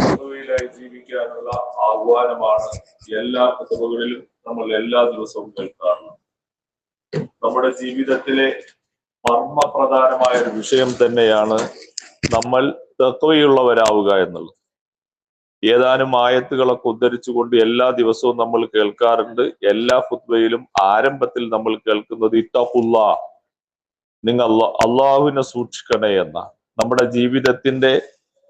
തത്വയിലായി ജീവിക്കാനുള്ള ആഹ്വാനമാണ് എല്ലാ കുത്തുകളിലും നമ്മൾ എല്ലാ ദിവസവും കേൾക്കാറുള്ളത്. നമ്മുടെ ജീവിതത്തിലെ മർമ്മപ്രധാനമായ ഒരു വിഷയം തന്നെയാണ് നമ്മൾ തത്വയുള്ളവരാവുക എന്നുള്ളത്. ഏതാനും ആയത്തുകളൊക്കെ ഉദ്ധരിച്ചുകൊണ്ട് എല്ലാ ദിവസവും നമ്മൾ കേൾക്കാറുണ്ട്. എല്ലാ ഫുത്ബയിലും ആരംഭത്തിൽ നമ്മൾ കേൾക്കുന്നത് ഇത്തഫുല്ല നിങ്ങൾ അള്ളാഹുവിനെ സൂക്ഷിക്കണേ എന്ന നമ്മുടെ ജീവിതത്തിന്റെ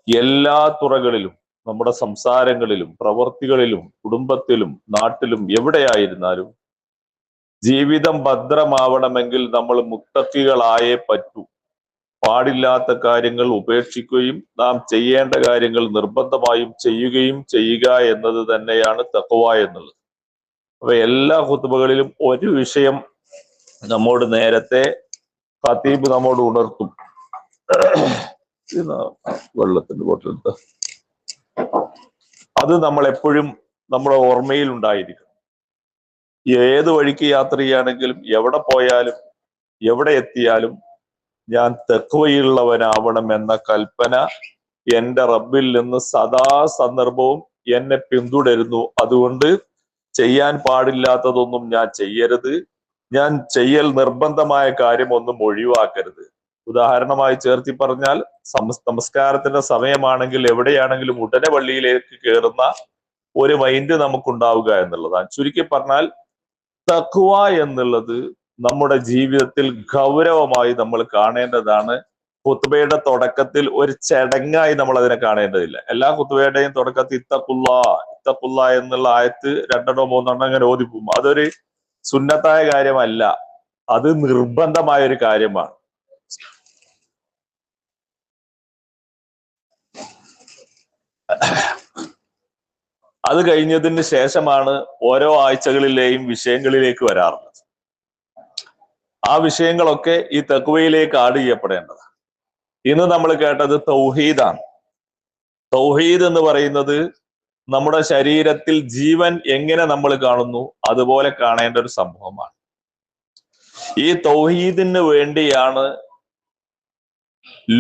എല്ലാ തുറകളിലും നമ്മുടെ സംസാരങ്ങളിലും പ്രവർത്തികളിലും കുടുംബത്തിലും നാട്ടിലും എവിടെയായിരുന്നാലും ജീവിതം ഭദ്രമാവണമെങ്കിൽ നമ്മൾ മുത്തക്കികളായേ പറ്റൂ. പാടില്ലാത്ത കാര്യങ്ങൾ ഉപേക്ഷിക്കുകയും നാം ചെയ്യേണ്ട കാര്യങ്ങൾ നിർബന്ധമായും ചെയ്യുകയും ചെയ്യുക എന്നത് തന്നെയാണ് തക്കുവ എന്നുള്ളത്. അപ്പൊ എല്ലാ കുത്തുബകളിലും ഒരു വിഷയം നമ്മോട് നേരത്തെ ഖത്തീബ് നമ്മോട് ഉണർത്തും. വെള്ളത്തിന്റെ ബോട്ടിലെടുത്ത അത് നമ്മൾ എപ്പോഴും നമ്മുടെ ഓർമ്മയിൽ ഉണ്ടായിരിക്കണം ഏത് വഴിക്ക് യാത്ര ചെയ്യുകയാണെങ്കിലും എവിടെ പോയാലും എവിടെ എത്തിയാലും ഞാൻ തെക്കുവയുള്ളവനാവണം എന്ന കൽപ്പന എന്റെ റബ്ബിൽ നിന്ന് സദാ സന്ദർഭവും എന്നെ പിന്തുടരുന്നു. അതുകൊണ്ട് ചെയ്യാൻ പാടില്ലാത്തതൊന്നും ഞാൻ ചെയ്യരുത്. ഞാൻ ചെയ്യൽ നിർബന്ധമായ കാര്യം ഒന്നും ഒഴിവാക്കരുത്. ഉദാഹരണമായി ചേർത്തി പറഞ്ഞാൽ നമസ്കാരത്തിന്റെ സമയമാണെങ്കിൽ എവിടെയാണെങ്കിലും ഉടനെ പള്ളിയിലേക്ക് കയറുന്ന ഒരു മൈൻഡ് നമുക്കുണ്ടാവുക എന്നുള്ളതാണ്. ചുരുക്കി പറഞ്ഞാൽ തക്കുവ എന്നുള്ളത് നമ്മുടെ ജീവിതത്തിൽ ഗൗരവമായി നമ്മൾ കാണേണ്ടതാണ്. കുത്തുബയുടെ തുടക്കത്തിൽ ഒരു ചടങ്ങായി നമ്മൾ അതിനെ കാണേണ്ടതില്ല. എല്ലാ കുത്തുബയുടെയും തുടക്കത്തിൽ ഇത്തക്കുള്ള ഇത്തക്കുള്ള എന്നുള്ള ആയത്ത് രണ്ടെണ്ണോ മൂന്നെണ്ണോ അങ്ങനെ ഓതിപ്പോകും. അതൊരു സുന്നത്തായ കാര്യമല്ല. അത് നിർബന്ധമായ ഒരു കാര്യമാണ്. അത് കഴിഞ്ഞതിന് ശേഷമാണ് ഓരോ ആഴ്ചകളിലെയും വിഷയങ്ങളിലേക്ക് വരാറുള്ളത്. ആ വിഷയങ്ങളൊക്കെ ഈ തക്വയിലേക്ക് ആഡ് ചെയ്യപ്പെടേണ്ടതാണ് ഇന്ന് നമ്മൾ കേട്ടത് തൗഹീദാണ്. തൗഹീദ് എന്ന് പറയുന്നത് നമ്മുടെ ശരീരത്തിൽ ജീവൻ എങ്ങനെ നമ്മൾ കാണുന്നു അതുപോലെ കാണേണ്ട ഒരു സംഭവമാണ്. ഈ തൗഹീദിന് വേണ്ടിയാണ്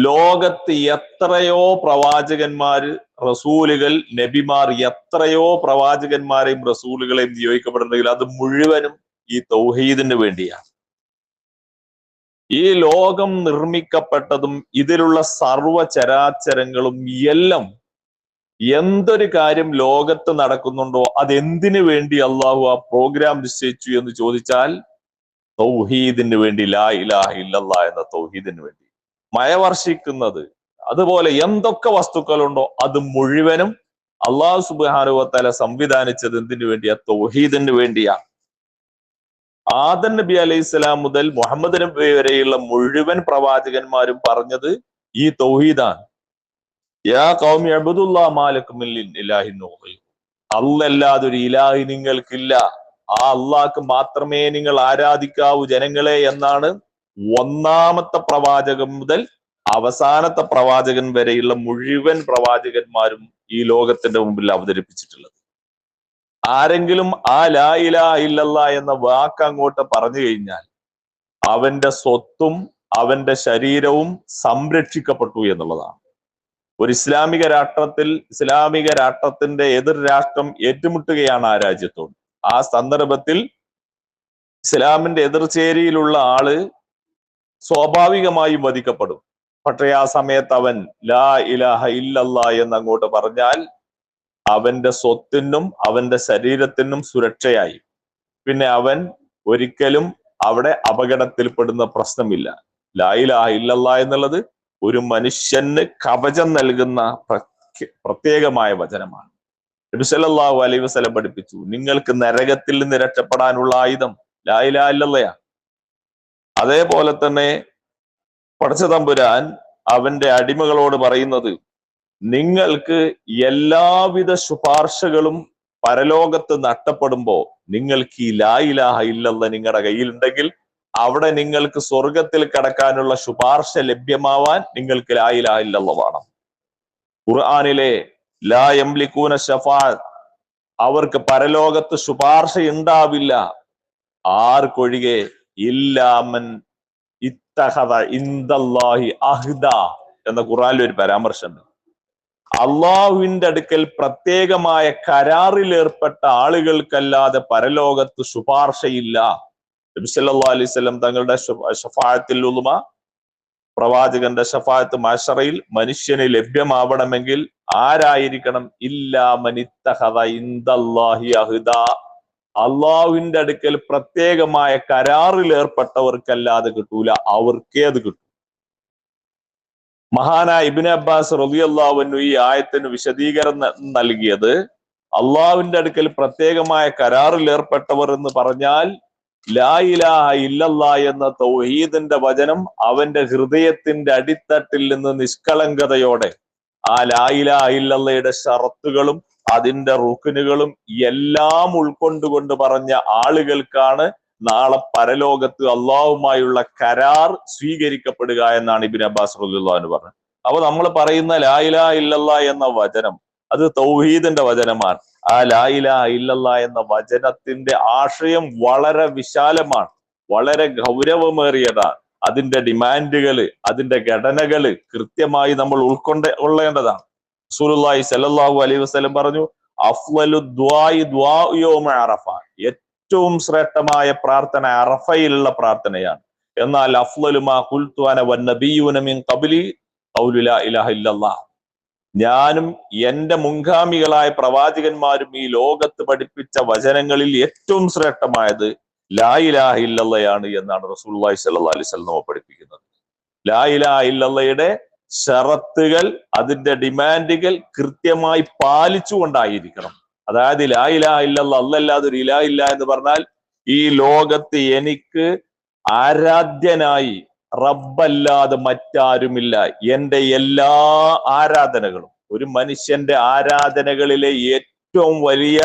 ലോകത്ത് എത്രയോ പ്രവാചകന്മാര് റസൂലുകൾ നബിമാർ എത്രയോ പ്രവാചകന്മാരെയും റസൂലുകളെയും നിയോഗിക്കപ്പെടുന്നെങ്കിൽ അത് മുഴുവനും ഈ തൗഹീദിന് വേണ്ടിയാണ്. ഈ ലോകം നിർമ്മിക്കപ്പെട്ടതും ഇതിലുള്ള സർവ ചരാചരങ്ങളും എല്ലാം എന്തൊരു കാര്യം ലോകത്ത് നടക്കുന്നുണ്ടോ അതെന്തിനു വേണ്ടി അള്ളാഹു ആ പ്രോഗ്രാം നിശ്ചയിച്ചു എന്ന് ചോദിച്ചാൽ തൗഹീദിന് വേണ്ടി ലാ ഇലാഹ ഇല്ലല്ലാ എന്ന തൗഹീദിന് വേണ്ടി. മഴ വർഷിക്കുന്നത്. അതുപോലെ എന്തൊക്കെ വസ്തുക്കളുണ്ടോ അത് മുഴുവനും അള്ളാഹു സുബാനുവത്തല സംവിധാനിച്ചത് എന്തിനു വേണ്ടിയാ? തൗഹീദിന് വേണ്ടിയാ. ആദൻ നബി അലൈഹി സ്വലാം മുതൽ മുഹമ്മദ് നബി വരെയുള്ള മുഴുവൻ പ്രവാചകന്മാരും പറഞ്ഞത് ഈ തൗഹീദാണ്. യാ അല്ലല്ലാതെ ഒരു ഇലാഹി നിങ്ങൾക്കില്ല. ആ അള്ളാഹ്ക്ക് മാത്രമേ നിങ്ങൾ ആരാധിക്കാവൂ ജനങ്ങളെ എന്നാണ് ഒന്നാമത്തെ പ്രവാചകൻ മുതൽ അവസാനത്തെ പ്രവാചകൻ വരെയുള്ള മുഴുവൻ പ്രവാചകന്മാരും ഈ ലോകത്തിന്റെ മുമ്പിൽ അവതരിപ്പിച്ചിട്ടുള്ളത്. ആരെങ്കിലും ആ ലാ ഇലാ ഇല്ലല്ല എന്ന വാക്ക് അങ്ങോട്ട് പറഞ്ഞു കഴിഞ്ഞാൽ അവന്റെ സ്വത്തും അവന്റെ ശരീരവും സംരക്ഷിക്കപ്പെട്ടു എന്നുള്ളതാണ്. ഒരു ഇസ്ലാമിക രാഷ്ട്രത്തിൽ ഇസ്ലാമിക രാഷ്ട്രത്തിന്റെ എതിർ രാഷ്ട്രം ഏറ്റുമുട്ടുകയാണ് ആ രാജ്യത്തോട്. ആ സന്ദർഭത്തിൽ ഇസ്ലാമിന്റെ എതിർചേരിയിലുള്ള ആൾ സ്വാഭാവികമായും വധിക്കപ്പെടും. പക്ഷേ ആ സമയത്ത് അവൻ ലാ ഇലാഹ ഇല്ലല്ല എന്ന് അങ്ങോട്ട് പറഞ്ഞാൽ അവന്റെ സ്വത്തിനും അവന്റെ ശരീരത്തിനും സുരക്ഷയായി. പിന്നെ അവൻ ഒരിക്കലും അവിടെ അപകടത്തിൽപ്പെടുന്ന പ്രശ്നമില്ല. ലാ ഇലാഹ ഇല്ലല്ല എന്നുള്ളത് ഒരു മനുഷ്യന് കവചം നൽകുന്ന പ്രത്യേകമായ വചനമാണ്. നബിസല്ലാഹു വസല്ലം പഠിപ്പിച്ചു നിങ്ങൾക്ക് നരകത്തിൽ നിന്ന് രക്ഷപ്പെടാനുള്ള ആയുധം ലായിലാ ഇല്ലല്ലയാ. അതേപോലെ തന്നെ പടച്ചതമ്പുരാൻ അവന്റെ അടിമകളോട് പറയുന്നത് നിങ്ങൾക്ക് എല്ലാവിധ ശുപാർശകളും പരലോകത്ത് നഷ്ടപ്പെടുമ്പോ നിങ്ങൾക്ക് ഈ ലായിലാഹ ഇല്ലെന്ന് നിങ്ങളുടെ കയ്യിലുണ്ടെങ്കിൽ അവിടെ നിങ്ങൾക്ക് സ്വർഗത്തിൽ കടക്കാനുള്ള ശുപാർശ ലഭ്യമാവാൻ നിങ്ങൾക്ക് ലായിലാഹ ഇല്ലെന്നതാണ് ഖുർആാനിലെ ലാ എംലിക്കൂന ഷഫാ അവർക്ക് പരലോകത്ത് ശുപാർശ ഉണ്ടാവില്ല ആർക്കൊഴികെ ഇല്ലാമൻ എന്ന ഖുറാനിൽ ഒരു പരാമർശമുണ്ട്. അള്ളാഹുവിന്റെ അടുക്കൽ പ്രത്യേകമായ കരാറിൽ ഏർപ്പെട്ട ആളുകൾക്കല്ലാതെ പരലോകത്ത് ശുപാർശയില്ല. അലൈഹി വസല്ലം തങ്ങളുടെ ഷഫായത്തിൽ ഉളുമ പ്രവാചകന്റെ ഷഫായത്ത് മാഷറയിൽ മനുഷ്യന് ലഭ്യമാവണമെങ്കിൽ ആരായിരിക്കണം? ഇല്ലാ മനിത്തഹദ ഇന്ദല്ലാഹി അഹ്ദ അള്ളാഹുവിന്റെ അടുക്കൽ പ്രത്യേകമായ കരാറിൽ ഏർപ്പെട്ടവർക്കല്ലാതെ കിട്ടൂല. അവർക്കേ അത് കിട്ടും. മഹാനായ ഇബിൻ അബ്ബാസ് റബി അള്ളാഹുവിനു ഈ ആയത്തിന് വിശദീകരണം നൽകിയത് അള്ളാഹുവിന്റെ അടുക്കൽ പ്രത്യേകമായ കരാറിൽ ഏർപ്പെട്ടവർ എന്ന് പറഞ്ഞാൽ ലാ ഇലാഹ ഇല്ലല്ലാ എന്ന തൗഹീദിന്റെ വചനം അവന്റെ ഹൃദയത്തിന്റെ അടിത്തട്ടിൽ നിന്ന് നിഷ്കളങ്കതയോടെ ആ ലാ ഇലാഹ ഇല്ലല്ലയുടെ ഷറത്തുകളും അതിന്റെ റുക്കിനുകളും എല്ലാം ഉൾക്കൊണ്ടുകൊണ്ട് പറഞ്ഞ ആളുകൾക്കാണ് നാളെ പരലോകത്ത് അള്ളാഹുമായുള്ള കരാർ സ്വീകരിക്കപ്പെടുക എന്നാണ് ഇബിൻ അബ്ബാസ് റളിയല്ലാഹു പറഞ്ഞത്. അപ്പൊ നമ്മൾ പറയുന്ന ലായില ഇല്ലല്ലാ എന്ന വചനം അത് തൗഹീദിന്റെ വചനമാണ്. ആ ലായില ഇല്ലല്ലാ എന്ന വചനത്തിന്റെ ആശയം വളരെ വിശാലമാണ് വളരെ ഗൗരവമേറിയതാണ്. അതിന്റെ ഡിമാൻഡുകൾ അതിന്റെ ഘടനകൾ കൃത്യമായി നമ്മൾ ഉൾക്കൊണ്ട കൊള്ളേണ്ടതാണ് റസൂലുള്ളാഹി സല്ലല്ലാഹു അലൈഹി വസല്ലം പറഞ്ഞു അഫ്ളലു ദ്വായി ദ്വാഉ യൗമ അറഫ. ഏറ്റവും ശ്രേഷ്ഠമായ പ്രാർത്ഥന അറഫയിലുള്ള പ്രാർത്ഥനയാണ്. എന്നാൽ അഫ്ളലു മാ ഖുൽതു നബിയുന മിൻ ഖബ്ലി ഖൗലു ലാ ഇലാഹ ഇല്ലല്ലാഹ്. ഞാനും എന്റെ മുൻഗാമികളായ പ്രവാചകന്മാരും ഈ ലോകത്ത് പഠിപ്പിച്ച വചനങ്ങളിൽ ഏറ്റവും ശ്രേഷ്ഠമായത് ലാ ഇലാഹ ഇല്ലല്ലയാണ് എന്നാണ് റസൂലുള്ളാഹി സല്ലാ അലൈഹി വസല്ലം പഠിപ്പിക്കുന്നത്. ലാ ഇലാഹ ഇല്ലല്ലയുടെ ഷറത്തുകൾ അതിന്റെ ഡിമാൻഡുകൾ കൃത്യമായി പാലിച്ചുകൊണ്ടായിരിക്കണം. അതായത് ലാ ഇലാഹ ഇല്ലല്ല അല്ലല്ലാതെ ഒരു ഇലാ ഇല്ല എന്ന് പറഞ്ഞാൽ ഈ ലോകത്ത് എനിക്ക് ആരാധ്യനായി റബ്ബല്ലാതെ മറ്റാരുമില്ല. എന്റെ എല്ലാ ആരാധനകളും ഒരു മനുഷ്യന്റെ ആരാധനകളിലെ ഏറ്റവും വലിയ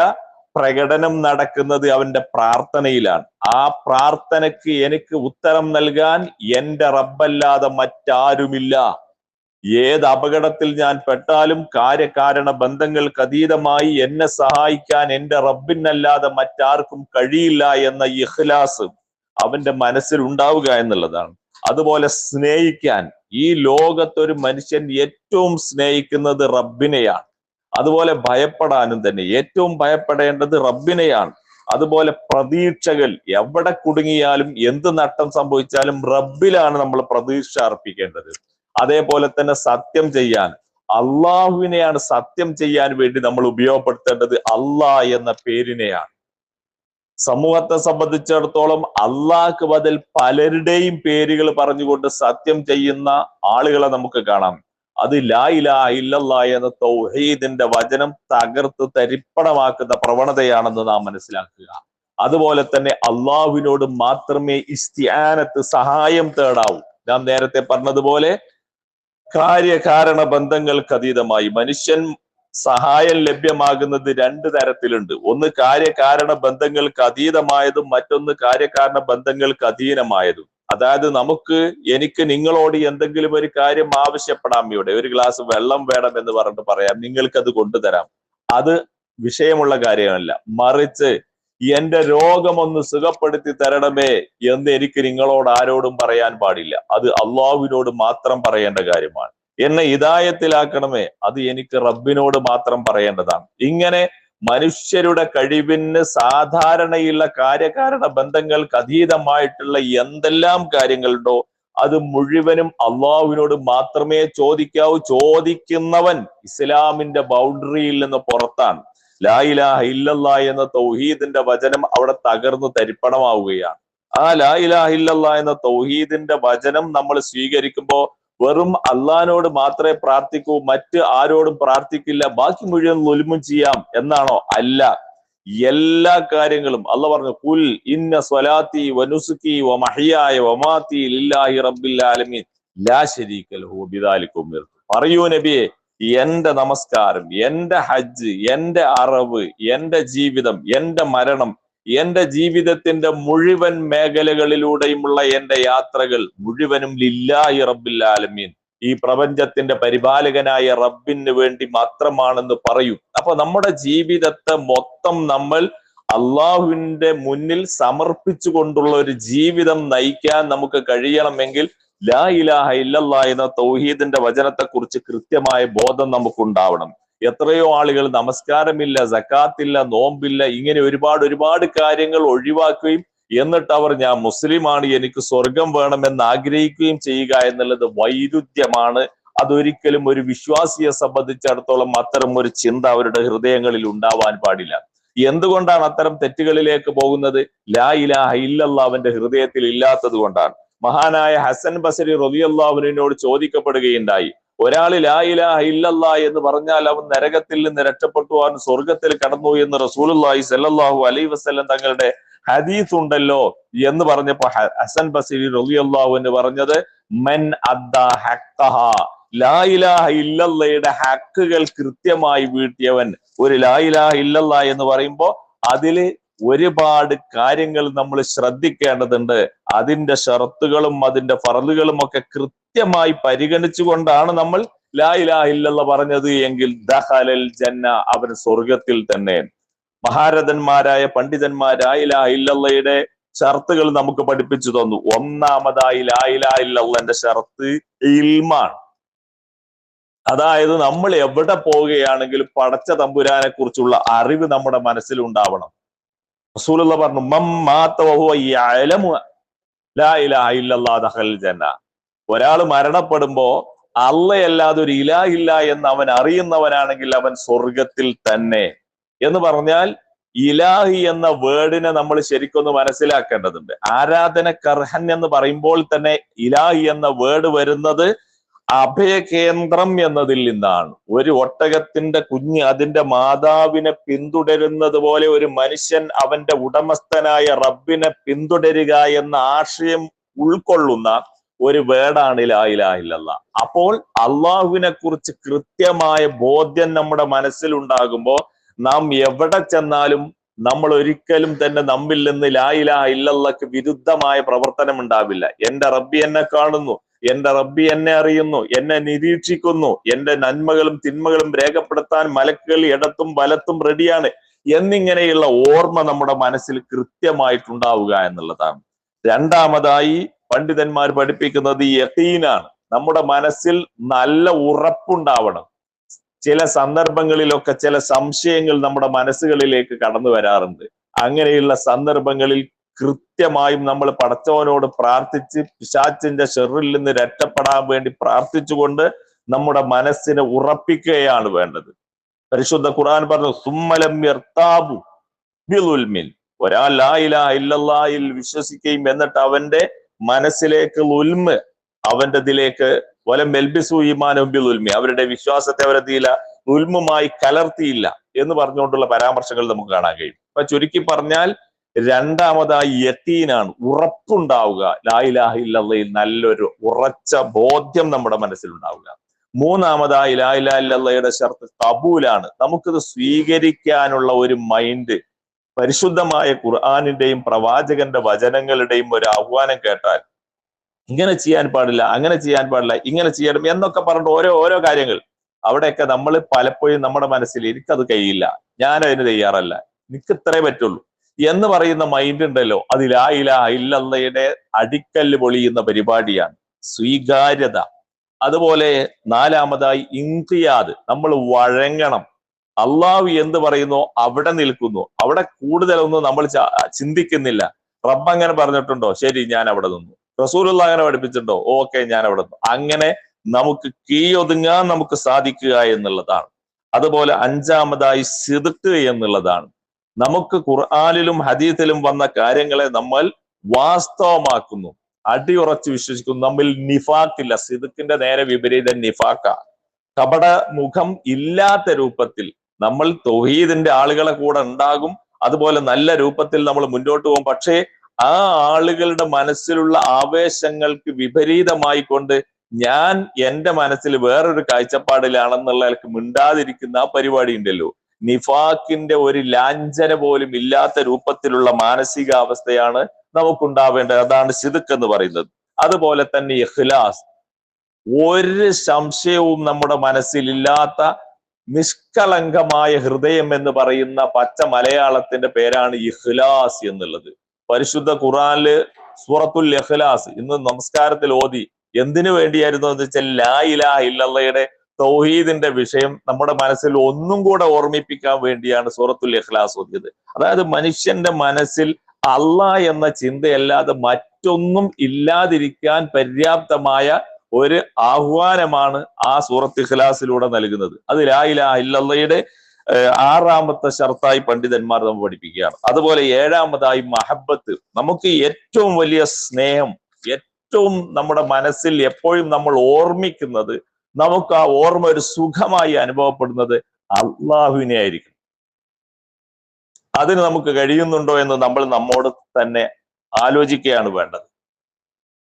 പ്രകടനം നടക്കുന്നത് അവന്റെ പ്രാർത്ഥനയിലാണ്. ആ പ്രാർത്ഥനയ്ക്ക് എനിക്ക് ഉത്തരം നൽകാൻ എന്റെ റബ്ബല്ലാതെ മറ്റാരുമില്ല. ഏത് അപകടത്തിൽ ഞാൻ പെട്ടാലും കാര്യകാരണ ബന്ധങ്ങൾക്ക് അതീതമായി എന്നെ സഹായിക്കാൻ എന്റെ റബ്ബിനല്ലാതെ മറ്റാർക്കും കഴിയില്ല എന്ന ഇഖ്ലാസ് അവന്റെ മനസ്സിൽ ഉണ്ടാവുക എന്നുള്ളതാണ്. അതുപോലെ സ്നേഹിക്കാൻ. ഈ ലോകത്തൊരു മനുഷ്യൻ ഏറ്റവും സ്നേഹിക്കുന്നത് റബ്ബിനെയാണ്. അതുപോലെ ഭയപ്പെടാനും തന്നെ. ഏറ്റവും ഭയപ്പെടേണ്ടത് റബ്ബിനെയാണ്. അതുപോലെ പ്രതീക്ഷകൾ. എവിടെ കുടുങ്ങിയാലും എന്ത് നട്ടം സംഭവിച്ചാലും റബ്ബിലാണ് നമ്മൾ പ്രതീക്ഷ അർപ്പിക്കേണ്ടത്. അതേപോലെ തന്നെ സത്യം ചെയ്യാൻ. അള്ളാഹുവിനെയാണ് സത്യം ചെയ്യാൻ വേണ്ടി നമ്മൾ ഉപയോഗപ്പെടുത്തേണ്ടത് അള്ളാ എന്ന പേരിനെയാണ്. സമൂഹത്തെ സംബന്ധിച്ചിടത്തോളം അള്ളാഹ്ക്ക് ബദൽ പലരുടെയും പേരുകൾ പറഞ്ഞുകൊണ്ട് സത്യം ചെയ്യുന്ന ആളുകളെ നമുക്ക് കാണാം. അത് ലാ ഇലാ ഇല്ലല്ലാ എന്ന തൗഹീദിന്റെ വചനം തകർത്ത് തരിപ്പണമാക്കുന്ന പ്രവണതയാണെന്ന് നാം മനസ്സിലാക്കുക. അതുപോലെ തന്നെ അള്ളാഹുവിനോട് മാത്രമേ ഇസ്തിയാനത്ത് സഹായം തേടാവൂ. നാം നേരത്തെ പറഞ്ഞതുപോലെ കാര്യകാരണ ബന്ധങ്ങൾക്ക് അതീതമായി മനുഷ്യൻ സഹായം ലഭ്യമാകുന്നത് രണ്ട് തരത്തിലുണ്ട്. ഒന്ന് കാര്യകാരണ ബന്ധങ്ങൾക്ക് അതീതമായതും മറ്റൊന്ന് കാര്യകാരണ ബന്ധങ്ങൾക്ക് അധീനമായതും അതായത് നമുക്ക് എനിക്ക് നിങ്ങളോട് എന്തെങ്കിലും ഒരു കാര്യം ആവശ്യപ്പെടാം ഇവിടെ. ഒരു ഗ്ലാസ് വെള്ളം വേണം എന്ന് പറഞ്ഞിട്ട് പറയാം. നിങ്ങൾക്കത് കൊണ്ടുതരാം. അത് വിഷയമുള്ള കാര്യമല്ല. മറിച്ച് എന്റെ രോഗമൊന്ന് സുഖപ്പെടുത്തി തരണമേ എന്ന് എനിക്ക് നിങ്ങളോട് ആരോടും പറയാൻ പാടില്ല. അത് അള്ളാഹുവിനോട് മാത്രം പറയേണ്ട കാര്യമാണ്. എന്നെ ഹിതായത്തിലാക്കണമേ അത് എനിക്ക് റബ്ബിനോട് മാത്രം പറയേണ്ടതാണ്. ഇങ്ങനെ മനുഷ്യരുടെ കഴിവിന് സാധാരണയുള്ള കാര്യകാരണ ബന്ധങ്ങൾക്ക് അതീതമായിട്ടുള്ള എന്തെല്ലാം കാര്യങ്ങളുണ്ടോ അത് മുഴുവനും അള്ളാഹുവിനോട് മാത്രമേ ചോദിക്കാവൂ. ചോദിക്കുന്നവൻ ഇസ്ലാമിന്റെ ബൗണ്ടറിയിൽ നിന്ന് പുറത്താണ്. ലാ ഇലാഹ ഇല്ലല്ലാ എന്ന തൗഹീദിന്റെ വചനം അവിടെ തകർന്നു തരിപ്പണമാവുകയാണ്. ആ ലാ ഇലാഹ ഇല്ലല്ലാ എന്ന തൗഹീദിന്റെ വചനം നമ്മൾ സ്വീകരിക്കുമ്പോൾ വെറും അള്ളഹാനോട് മാത്രമേ പ്രാർത്ഥിക്കൂ മറ്റ് ആരോടും പ്രാർത്ഥിക്കില്ല ബാക്കി മുഴുവൻ ഒലിമും ചെയ്യാം എന്നാണോ? അല്ല. എല്ലാ കാര്യങ്ങളും അല്ല പറഞ്ഞു കുൽ ഇന്ന സ്വലാത്തി വനുസുക്കി വമഹിയായ വമാത്തി ലില്ലാഹി റബ്ബിൽ ആലമീൻ. ലാ ശരീക്കൽ ലഹു ബിദാലിക്കും ഉമിർതു പറയൂ നബിയെ എന്റെ നമസ്കാരം എന്റെ ഹജ്ജ് എന്റെ അറിവ് എന്റെ ജീവിതം എന്റെ മരണം എന്റെ ജീവിതത്തിന്റെ മുഴുവൻ മേഖലകളിലൂടെയുമുള്ള എന്റെ യാത്രകൾ മുഴുവനും ലില്ലായി റബ്ബിൽ ആലമീൻ. ഈ പ്രപഞ്ചത്തിന്റെ പരിപാലകനായ റബ്ബിന് വേണ്ടി മാത്രമാണെന്ന് പറയും. അപ്പൊ നമ്മുടെ ജീവിതത്തെ മൊത്തം നമ്മൾ അള്ളാഹുവിന്റെ മുന്നിൽ സമർപ്പിച്ചുകൊണ്ടുള്ള ഒരു ജീവിതം നയിക്കാൻ നമുക്ക് കഴിയണമെങ്കിൽ ലാ ഇലാഹ ഇല്ലല്ല എന്ന തൗഹീദിന്റെ വചനത്തെക്കുറിച്ച് കൃത്യമായ ബോധം നമുക്ക് ഉണ്ടാവണം എത്രയോ ആളുകൾ നമസ്കാരമില്ല സക്കാത്തില്ല നോമ്പില്ല ഇങ്ങനെ ഒരുപാട് ഒരുപാട് കാര്യങ്ങൾ ഒഴിവാക്കുകയും എന്നിട്ട് അവർ ഞാൻ മുസ്ലിമാണ് എനിക്ക് സ്വർഗം വേണമെന്ന് ആഗ്രഹിക്കുകയും ചെയ്യുക എന്നുള്ളത് വൈരുദ്ധ്യമാണ്. അതൊരിക്കലും ഒരു വിശ്വാസിയെ സംബന്ധിച്ചിടത്തോളം അത്തരം ഒരു ചിന്ത അവരുടെ ഹൃദയങ്ങളിൽ ഉണ്ടാവാൻ പാടില്ല. എന്തുകൊണ്ടാണ് അത്തരം തെറ്റുകളിലേക്ക് പോകുന്നത്? ലാ ഇലാഹ ഇല്ലല്ല അവന്റെ ഹൃദയത്തിൽ ഇല്ലാത്തത് കൊണ്ടാണ്. മഹാനായ ഹസൻ ബസരി റബിയല്ലാഹുവിനോട് ചോദിക്കപ്പെടുകയുണ്ടായി ഒരാൾ ലാ ഇലാഹ ഇല്ലല്ലാ എന്ന് പറഞ്ഞാൽ അവൻ നരകത്തിൽ നിന്ന് രക്ഷപ്പെട്ടു അവൻ സ്വർഗത്തിൽ കടന്നു എന്ന് റസൂലുള്ളാഹി സല്ലാഹു അലൈ വസ്ലം തങ്ങളുടെ ഹദീസ് ഉണ്ടല്ലോ എന്ന് പറഞ്ഞപ്പോ ഹസൻ ബസരി റളിയല്ലാഹു എന്ന് പറഞ്ഞത് മൻ ലാ ഇലാഹ ഇല്ലല്ലയുടെ ഹക്കുകൾ കൃത്യമായി വീട്ടിയവൻ ഒരു ലാ ഇലാഹ ഇല്ലല്ല എന്ന് പറയുമ്പോ അതിൽ ഒരുപാട് കാര്യങ്ങൾ നമ്മൾ ശ്രദ്ധിക്കേണ്ടതുണ്ട്. അതിന്റെ ഷറത്തുകളും അതിന്റെ ഫറലുകളും ഒക്കെ കൃത്യമായി പരിഗണിച്ചുകൊണ്ടാണ് നമ്മൾ ലാ പറഞ്ഞത് എങ്കിൽ ദഹലൽ ജന്ന അവൻ സ്വർഗത്തിൽ തന്നെ. മഹാരഥന്മാരായ പണ്ഡിതന്മാരായ ലാ ഇലാഹ ഇല്ലല്ലയുടെ ഷർത്തുകൾ നമുക്ക് പഠിപ്പിച്ചു തന്നു. ഒന്നാമതായി ലാ ഇലാഹ ഇല്ലല്ലന്റെ ഷർത്ത് ഇൽമാണ്. അതായത് നമ്മൾ എവിടെ പോവുകയാണെങ്കിലും പടച്ച തമ്പുരാനെ കുറിച്ചുള്ള അറിവ് നമ്മുടെ മനസ്സിൽ ഉണ്ടാവണം റസൂലുള്ള പറഞ്ഞു ഒരാൾ മരണപ്പെടുമ്പോ അല്ലയല്ലാതെ ഒരു ഇലാഹില്ല എന്ന് അവൻ അറിയുന്നവനാണെങ്കിൽ അവൻ സ്വർഗത്തിൽ തന്നെ. എന്ന് പറഞ്ഞാൽ ഇലാഹി എന്ന വേർഡിനെ നമ്മൾ ശരിക്കൊന്ന് മനസ്സിലാക്കേണ്ടതുണ്ട്. ആരാധന കർഹൻ എന്ന് പറയുമ്പോൾ തന്നെ ഇലാഹി എന്ന വേർഡ് വരുന്നത് അഭയകേന്ദ്രം എന്നതിൽ നിന്നാണ്. ഒരു ഒട്ടകത്തിന്റെ കുഞ്ഞ് അതിന്റെ മാതാവിനെ പിന്തുടരുന്നത് പോലെ ഒരു മനുഷ്യൻ അവന്റെ ഉടമസ്ഥനായ റബ്ബിനെ പിന്തുടരുക എന്ന ആശയം ഉൾക്കൊള്ളുന്ന ഒരു വേടാണ് ലാ ഇലാഹ ഇല്ലല്ലാ. അപ്പോൾ അള്ളാഹുവിനെ കുറിച്ച് കൃത്യമായ ബോധ്യം നമ്മുടെ മനസ്സിലുണ്ടാകുമ്പോൾ നാം എവിടെ ചെന്നാലും നമ്മൾ ഒരിക്കലും തന്നെ നമ്മിൽ നിന്ന് ലാ ഇലാഹ ഇല്ലല്ലക്ക് വിരുദ്ധമായ പ്രവർത്തനം ഉണ്ടാവില്ല. എന്റെ റബ്ബി എന്നെ കാണുന്നു. എന്റെ റബ്ബി എന്നെ അറിയുന്നു എന്നെ നിരീക്ഷിക്കുന്നു എന്റെ നന്മകളും തിന്മകളും രേഖപ്പെടുത്താൻ മലക്കുകൾ ഇടത്തും വലത്തും റെഡിയാണ് എന്നിങ്ങനെയുള്ള ഓർമ്മ നമ്മുടെ മനസ്സിൽ കൃത്യമായിട്ടുണ്ടാവുക എന്നുള്ളതാണ്. രണ്ടാമതായി പണ്ഡിതന്മാർ പഠിപ്പിക്കുന്നത് യക്കീനാണ് നമ്മുടെ മനസ്സിൽ നല്ല ഉറപ്പുണ്ടാവണം. ചില സന്ദർഭങ്ങളിലൊക്കെ ചില സംശയങ്ങൾ നമ്മുടെ മനസ്സുകളിലേക്ക് കടന്നു വരാറുണ്ട്. അങ്ങനെയുള്ള സന്ദർഭങ്ങളിൽ കൃത്യമായും നമ്മൾ പടച്ചവനോട് പ്രാർത്ഥിച്ച് പിശാച്ചിന്റെ ഷെറിൽ നിന്ന് രക്ഷപ്പെടാൻ വേണ്ടി പ്രാർത്ഥിച്ചുകൊണ്ട് നമ്മുടെ മനസ്സിനെ ഉറപ്പിക്കുകയാണ് വേണ്ടത്. പരിശുദ്ധ ഖുർആൻ പറഞ്ഞു സുമ്മലം യർത്താബു ഒരാൾ ലാ ഇല്ലല്ലായിൽ വിശ്വസിക്കുകയും എന്നിട്ട് അവന്റെ മനസ്സിലേക്ക് ഉൽമ് അവന്റെ ഇതിലേക്ക് വല മെൽബിസു ഈമാനും ഉൽമി അവരുടെ വിശ്വാസത്തെ അവരെത്തിയില്ല ഉൽമുമായി കലർത്തിയില്ല എന്ന് പറഞ്ഞുകൊണ്ടുള്ള പരാമർശങ്ങൾ നമുക്ക് കാണാൻ കഴിയും. അപ്പൊ ചുരുക്കി പറഞ്ഞാൽ രണ്ടാമതായി യത്തീനാണ് ഉറപ്പുണ്ടാവുക. ലായിലാഹില്ലയിൽ നല്ലൊരു ഉറച്ച ബോധ്യം നമ്മുടെ മനസ്സിലുണ്ടാവുക. മൂന്നാമതായി ലായിലാഹില്ലയുടെ ഷർത്ത് കബൂലാണ്. നമുക്കിത് സ്വീകരിക്കാനുള്ള ഒരു മൈൻഡ് പരിശുദ്ധമായ ഖുർആാനിന്റെയും പ്രവാചകന്റെ വചനങ്ങളുടെയും ഒരു ആഹ്വാനം കേട്ടാൽ ഇങ്ങനെ ചെയ്യാൻ പാടില്ല അങ്ങനെ ചെയ്യാൻ പാടില്ല ഇങ്ങനെ ചെയ്യണം എന്നൊക്കെ പറഞ്ഞിട്ട് ഓരോ ഓരോ കാര്യങ്ങൾ. അവിടെയൊക്കെ നമ്മൾ പലപ്പോഴും നമ്മുടെ മനസ്സിൽ എനിക്കത് കഴിയില്ല. ഞാൻ അതിന് തയ്യാറല്ല. എനിക്ക് ഇത്രേ പറ്റുള്ളൂ. എന്ന് പറയുന്ന മൈൻഡ് ഉണ്ടല്ലോ. അത് ലാ ഇലാഹ ഇല്ലല്ലയുടെ അടിക്കല്ല് പൊളിയുന്ന പരിപാടിയാണ്. സ്വീകാര്യത. അതുപോലെ നാലാമതായി ഇൻകിയാദ് നമ്മൾ വഴങ്ങണം. അള്ളാഹു എന്ത് പറയുന്നോ? അവിടെ നിൽക്കുന്നു. അവിടെ കൂടുതലൊന്നും നമ്മൾ ചിന്തിക്കുന്നില്ല. റബ്ബ് അങ്ങനെ പറഞ്ഞിട്ടുണ്ടോ? ശരി ഞാൻ അവിടെ നിന്നു. റസൂലുള്ള അങ്ങനെ പഠിപ്പിച്ചിട്ടുണ്ടോ? ഓക്കെ ഞാൻ അവിടെ നിന്നു. അങ്ങനെ നമുക്ക് കീയൊതുങ്ങാൻ നമുക്ക് സാധിക്കുക എന്നുള്ളതാണ്. അതുപോലെ അഞ്ചാമതായി സിതുക്ക് എന്നുള്ളതാണ്. നമുക്ക് ഖുർആാനിലും ഹദീത്തിലും വന്ന കാര്യങ്ങളെ നമ്മൾ വാസ്തവമാക്കുന്നു. അടിയുറച്ച് വിശ്വസിക്കുന്നു. നമ്മിൽ നിഫാക്കില്ല സിദുക്കിന്റെ നേരെ വിപരീത നിഫാക്ക കപട മുഖം ഇല്ലാത്ത രൂപത്തിൽ നമ്മൾ തൊഹീദിന്റെ ആളുകളെ കൂടെ ഉണ്ടാകും. അതുപോലെ നല്ല രൂപത്തിൽ നമ്മൾ മുന്നോട്ട് പോകും. പക്ഷേ ആ ആളുകളുടെ മനസ്സിലുള്ള ആവേശങ്ങൾക്ക് വിപരീതമായി കൊണ്ട് ഞാൻ എന്റെ മനസ്സിൽ വേറൊരു കാഴ്ചപ്പാടിലാണെന്നുള്ളവർക്ക് മിണ്ടാതിരിക്കുന്ന ആ പരിപാടി ഉണ്ടല്ലോ. നിഫാക്കിന്റെ ഒരു ലാഞ്ചന പോലും ഇല്ലാത്ത രൂപത്തിലുള്ള മാനസികാവസ്ഥയാണ് നമുക്കുണ്ടാവേണ്ടത്. അതാണ് സിദുക്ക് എന്ന് പറയുന്നത്. അതുപോലെ തന്നെ ഇഖ്ലാസ്. ഒരു സംശയവും നമ്മുടെ മനസ്സിലില്ലാത്ത നിഷ്കളങ്കമായ ഹൃദയം എന്ന് പറയുന്ന പച്ച മലയാളത്തിന്റെ പേരാണ് ഇഖ്ലാസ് എന്നുള്ളത്. പരിശുദ്ധ ഖുറാനിൽ സൂറത്തുൽ ഇഖ്ലാസ് ഇന്ന് നമസ്കാരത്തിൽ ഓതി. എന്തിനു വേണ്ടിയായിരുന്നു എന്ന് വെച്ചാൽ ലാ ഇലാഹ ഇല്ലല്ലയുടെ തൗഹീദിന്റെ വിഷയം നമ്മുടെ മനസ്സിൽ ഒന്നും കൂടെ ഓർമ്മിപ്പിക്കാൻ വേണ്ടിയാണ് സൂറത്തുൽ ഇഖ്ലാസ് ഓതിയത്. അതായത് മനുഷ്യന്റെ മനസ്സിൽ അള്ളാ എന്ന ചിന്തയല്ലാതെ മറ്റൊന്നും ഇല്ലാതിരിക്കാൻ പര്യാപ്തമായ ഒരു ആഹ്വാനമാണ് ആ സൂറത്ത് ഇഖ്ലാസിലൂടെ നൽകുന്നത്. അത് ലാ ഇലാഹ ഇല്ലല്ലയുടെ ആറാമത്തെ ഷർത്തായി പണ്ഡിതന്മാർ നമ്മൾ പഠിപ്പിക്കുകയാണ്. അതുപോലെ ഏഴാമതായി മഹബത്ത്. നമുക്ക് ഏറ്റവും വലിയ സ്നേഹം ഏറ്റവും നമ്മുടെ മനസ്സിൽ എപ്പോഴും നമ്മൾ ഓർമ്മിക്കുന്നത് നമുക്ക് ആ ഓർമ്മ ഒരു സുഖമായി അനുഭവപ്പെടുന്നത് അള്ളാഹുവിനെ ആയിരിക്കും. അതിന് നമുക്ക് കഴിയുന്നുണ്ടോ എന്ന് നമ്മൾ നമ്മോട് തന്നെ ആലോചിക്കുകയാണ് വേണ്ടത്.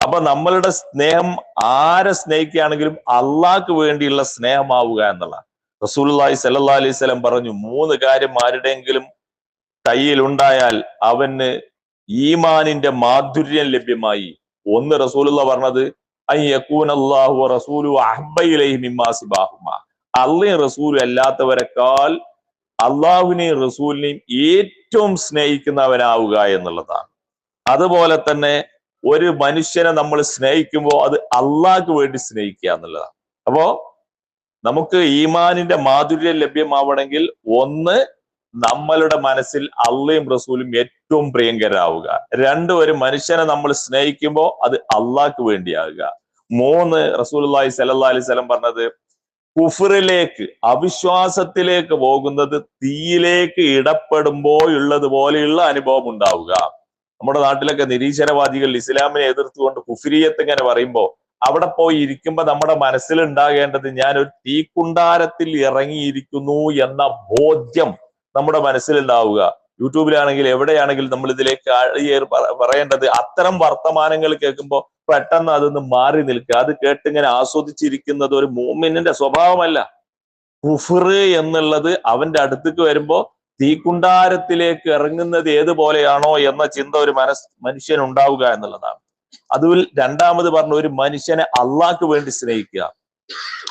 അപ്പൊ നമ്മളുടെ സ്നേഹം ആരെ സ്നേഹിക്കുകയാണെങ്കിലും അള്ളാഹ്ക്ക് വേണ്ടിയുള്ള സ്നേഹമാവുക എന്നുള്ളതാണ്. റസൂലുള്ളാഹി സല്ലല്ലാഹു അലൈഹി വസല്ലം പറഞ്ഞു മൂന്ന് കാര്യം ആരുടെയെങ്കിലും കയ്യിൽ ഉണ്ടായാൽ അവന് ഈമാനിന്റെ മാധുര്യം ലഭ്യമായി. ഒന്ന് റസൂലുള്ള പറഞ്ഞത് അള്ളയും റസൂലും അല്ലാത്തവരെക്കാൾ അള്ളാഹുവിനെയും റസൂലിനെയും ഏറ്റവും സ്നേഹിക്കുന്നവനാവുക എന്നുള്ളതാണ്. അതുപോലെ തന്നെ ഒരു മനുഷ്യനെ നമ്മൾ സ്നേഹിക്കുമ്പോൾ അത് അള്ളാഹ്ക്ക് വേണ്ടി സ്നേഹിക്കുക എന്നുള്ളതാണ്. അപ്പോ നമുക്ക് ഈമാനിന്റെ മാധുര്യം ലഭ്യമാവണമെങ്കിൽ ഒന്ന് നമ്മളുടെ മനസ്സിൽ അള്ളയും റസൂലും ഏറ്റവും പ്രിയങ്കരാവുക. രണ്ട് ഒരു മനുഷ്യനെ നമ്മൾ സ്നേഹിക്കുമ്പോൾ അത് അള്ളാഹ്ക്ക് വേണ്ടിയാകുക. മൂന്ന് റസൂലി സലഹ് അലൈഹി സ്വലം പറഞ്ഞത് കുഫറിലേക്ക് അവിശ്വാസത്തിലേക്ക് പോകുന്നത് തീയിലേക്ക് ഇടപെടുമ്പോഴുള്ളത് പോലെയുള്ള അനുഭവം ഉണ്ടാവുക. നമ്മുടെ നാട്ടിലൊക്കെ നിരീശ്വരവാദികൾ ഇസ്ലാമിനെ എതിർത്തുകൊണ്ട് കുഫിരിയത്ത് ഇങ്ങനെ പറയുമ്പോൾ അവിടെ പോയി ഇരിക്കുമ്പോ നമ്മുടെ മനസ്സിൽ ഉണ്ടാകേണ്ടത് ഞാൻ ഒരു തീക്കുണ്ടാരത്തിൽ ഇറങ്ങിയിരിക്കുന്നു എന്ന ബോധ്യം നമ്മുടെ മനസ്സിലുണ്ടാവുക. യൂട്യൂബിലാണെങ്കിൽ എവിടെയാണെങ്കിലും നമ്മൾ ഇതിലേക്ക് ആഴിയേറി പറയേണ്ടത് അത്തരം വർത്തമാനങ്ങൾ കേൾക്കുമ്പോൾ പെട്ടെന്ന് അതൊന്ന് മാറി നിൽക്കുക. അത് കേട്ടിങ്ങനെ ആസ്വദിച്ചിരിക്കുന്നത് ഒരു മൂമിനിന്റെ സ്വഭാവമല്ല. കുഫർ എന്നുള്ളത് അവന്റെ അടുത്തേക്ക് വരുമ്പോൾ തീക്കുണ്ടാരത്തിലേക്ക് ഇറങ്ങുന്നത് ഏതുപോലെയാണോ എന്ന ചിന്ത ഒരു മനസ് മനുഷ്യൻ ഉണ്ടാവുക എന്നുള്ളതാണ്. അതിൽ രണ്ടാമത് പറഞ്ഞു ഒരു മനുഷ്യനെ അള്ളാഹ്ക്ക് വേണ്ടി സ്നേഹിക്കുക.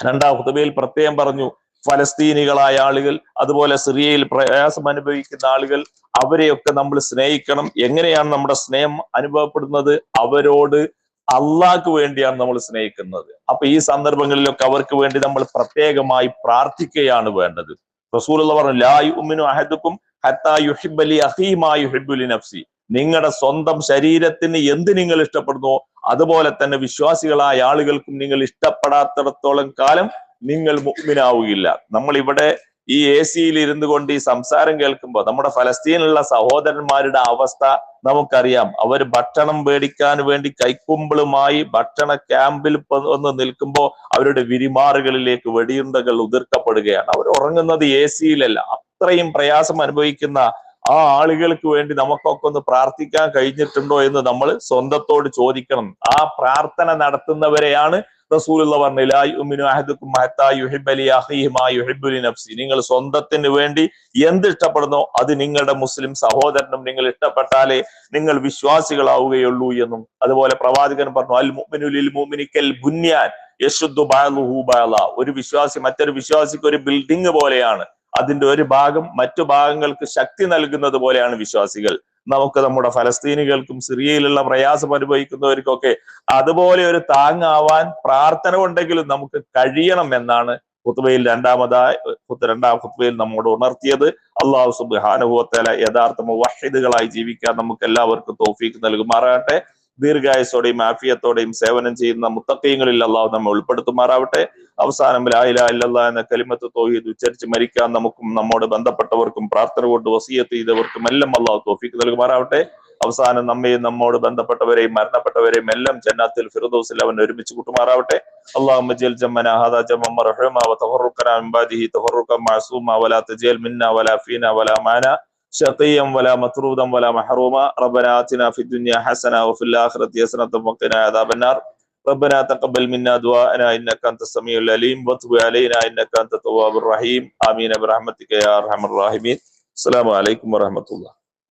രണ്ടാം ഹുതബയിൽ പ്രത്യേകം പറഞ്ഞു ഫലസ്തീനികളായ ആളുകൾ അതുപോലെ സിറിയയിൽ പ്രയാസം അനുഭവിക്കുന്ന ആളുകൾ അവരെയൊക്കെ നമ്മൾ സ്നേഹിക്കണം. എങ്ങനെയാണ് നമ്മുടെ സ്നേഹം അനുഭവപ്പെടുന്നത്? അവരോട് അള്ളാഹ്ക്ക് വേണ്ടിയാണ് നമ്മൾ സ്നേഹിക്കുന്നത്. അപ്പൊ ഈ സന്ദർഭങ്ങളിലൊക്കെ അവർക്ക് വേണ്ടി നമ്മൾ പ്രത്യേകമായി പ്രാർത്ഥിക്കുകയാണ് വേണ്ടത്. റസൂൽ പറഞ്ഞു ലാ യുമിനു അഹദുക്കും ഹത്താ യുഹിബ്ബലി അഹീമാ യുഹിബ്ബുലി നഫ്സി. നിങ്ങളുടെ സ്വന്തം ശരീരത്തിന് എന്ത് നിങ്ങൾ ഇഷ്ടപ്പെടുന്നു അതുപോലെ തന്നെ വിശ്വാസികളായ ആളുകൾക്കും നിങ്ങൾ ഇഷ്ടപ്പെടാത്തിടത്തോളം കാലം നിങ്ങൾ മുഗ്മിനാവുകയില്ല നമ്മൾ ഇവിടെ ഈ എ സിയിൽ ഇരുന്നു കൊണ്ട് ഈ സംസാരം കേൾക്കുമ്പോൾ നമ്മുടെ ഫലസ്തീനിലുള്ള സഹോദരന്മാരുടെ അവസ്ഥ നമുക്കറിയാം. അവർ ഭക്ഷണം മേടിക്കാൻ വേണ്ടി കൈക്കുമ്പിളുമായി ഭക്ഷണ ക്യാമ്പിൽ ഒന്ന് നിൽക്കുമ്പോൾ അവരുടെ വിരിമാറുകളിലേക്ക് വെടിയുണ്ടകൾ ഉതിർക്കപ്പെടുകയാണ്. അവർ ഉറങ്ങുന്നത് എ സിയിലല്ല അത്രയും പ്രയാസം അനുഭവിക്കുന്ന ആ ആളുകൾക്ക് വേണ്ടി നമുക്കൊക്കെ ഒന്ന് പ്രാർത്ഥിക്കാൻ കഴിഞ്ഞിട്ടുണ്ടോ എന്ന് നമ്മൾ സ്വന്തത്തോട് ചോദിക്കണം. ആ പ്രാർത്ഥന നടത്തുന്നവരെയാണ് റസൂലുള്ള നഫ്സി. നിങ്ങൾ സ്വന്തത്തിന് വേണ്ടി എന്ത് ഇഷ്ടപ്പെടുന്നോ അത് നിങ്ങളുടെ മുസ്ലിം സഹോദരനും നിങ്ങൾ ഇഷ്ടപ്പെട്ടാലേ നിങ്ങൾ വിശ്വാസികളാവുകയുള്ളൂ എന്നും. അതുപോലെ പ്രവാചകൻ പറഞ്ഞു അൽ ബുന്യാൻ യശുദ്ധു ഒരു വിശ്വാസി മറ്റൊരു വിശ്വാസിക്ക് ഒരു ബിൽഡിംഗ് പോലെയാണ്. അതിന്റെ ഒരു ഭാഗം മറ്റു ഭാഗങ്ങൾക്ക് ശക്തി നൽകുന്നത് പോലെയാണ് വിശ്വാസികൾ. നമുക്ക് നമ്മുടെ ഫലസ്തീനികൾക്കും സിറിയയിലുള്ള പ്രയാസം അനുഭവിക്കുന്നവർക്കൊക്കെ അതുപോലെ ഒരു താങ്ങാവാൻ പ്രാർത്ഥന ഉണ്ടെങ്കിലും നമുക്ക് കഴിയണം എന്നാണ് ഖുത്ബയിൽ രണ്ടാമതായി രണ്ടാം ഖുത്ബയിൽ നമ്മോട് ഉണർത്തിയത്. അള്ളാഹു സുബാനുഭവത്തല യഥാർത്ഥ മുവഹിദുകളായി ജീവിക്കാൻ നമുക്ക് എല്ലാവർക്കും തോഫീക്ക് നൽകുമാറാകട്ടെ. ദീർഘായുസോടെയും ആഫിയത്തോടെയും സേവനം ചെയ്യുന്ന മുത്തക്കയങ്ങളിൽ അള്ളാഹു നമ്മെ ഉൾപ്പെടുത്തുമാറാവട്ടെ അവസാനം ലായില ഇല്ലല്ല എന്ന കലിമത്ത് തോഹീദ് ഉച്ചരിച്ച് മരിക്കാൻ നമുക്കും നമ്മോട് ബന്ധപ്പെട്ടവർക്കും പ്രാർത്ഥന കൊണ്ട് വസീയത്ത് ചെയ്തവർക്കും എല്ലാം അള്ളാഹു തോഫീക്ക് നൽകുമാറാവട്ടെ അവസാനം നമ്മയും നമ്മോട് ബന്ധപ്പെട്ടവരെയും മരണപ്പെട്ടവരെയും എല്ലാം ജന്നാത്തിൽ ഫിറദോസിൽ അവൻ ഒരുമിച്ച് കൂട്ടുമാറാവട്ടെ اللهم اجعل جمعنا هذا جمعا مرحوما وتفرقنا من بعده تفرقا معصوما ولا تجعل منا ولا فينا ولا معنا شقيا ولا مطرودا ولا محروما. ربنا آتنا في الدنيا حسنة وفي الآخرة حسنة وقنا عذاب النار. ربنا تقبل منا دعاءنا إنك أنت السميع العليم. وتب علينا إنك أنت التواب الرحيم. آمين برحمتك يا أرحم الراحمين. السلام عليكم ورحمة الله.